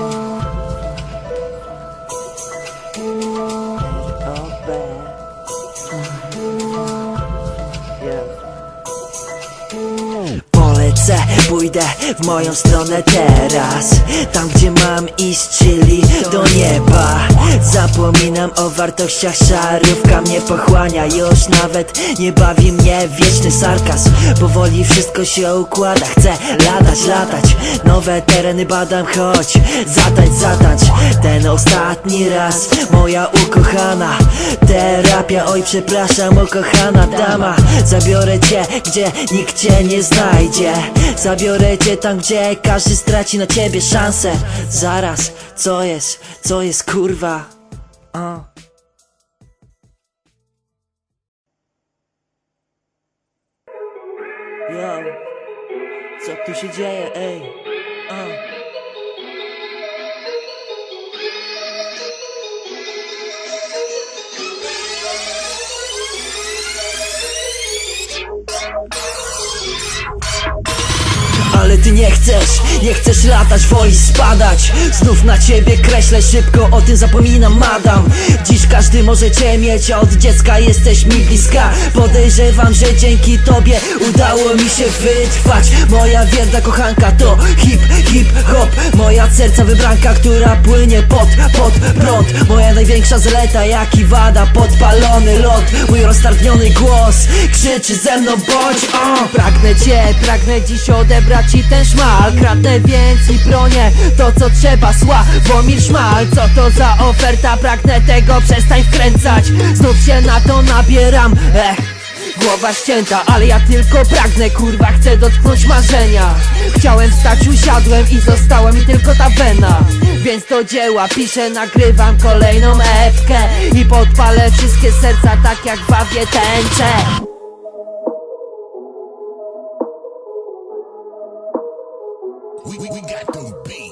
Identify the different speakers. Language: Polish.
Speaker 1: 啊。Polecę, pójdę w moją stronę teraz. Tam gdzie mam iść, czyli do nieba. Zapominam o wartościach, szarówka mnie pochłania. Już nawet nie bawi mnie wieczny sarkazm Powoli wszystko się układa, chcę latać, latać Nowe tereny badam, chodź, zatać, zatać Ten ostatni raz, moja ukochana Terapia, oj przepraszam, ukochana dama Zabiorę cię, gdzie nikt cię nie znajdzie Zabiorę cię tam, gdzie każdy straci na ciebie szansę Zaraz, co jest, co jest kurwa? O. Yo, co tu się dzieje, ej? O. Ale ty nie chcesz, nie chcesz latać, woli spadać. Znów na ciebie kreślę szybko, o tym zapominam madam. Dziś każdy może cię mieć, a od dziecka jesteś mi bliska. Podejrzewam, że dzięki tobie udało mi się wytrwać. Moja wierna kochanka to hip, hip, hop. Moja serca wybranka, która płynie pod, pod prąd największa zaleta, jak i wada, podpalony lot. Mój roztargniony głos krzyczy ze mną bądź o.
Speaker 2: Pragnę cię, pragnę dziś odebrać ci ten szmal. Kradnę więc i bronię to co trzeba. Sławomir Szmal, co to za oferta? Pragnę tego, przestań wkręcać. Znów się na to nabieram. Ech Głowa ścięta, ale ja tylko pragnę Kurwa, chcę dotknąć marzenia. Chciałem wstać, usiadłem i została mi tylko ta wena Więc do dzieła piszę, nagrywam kolejną epkę I podpalę wszystkie serca tak jak bawię tęczę
Speaker 3: We, we, we got the beat.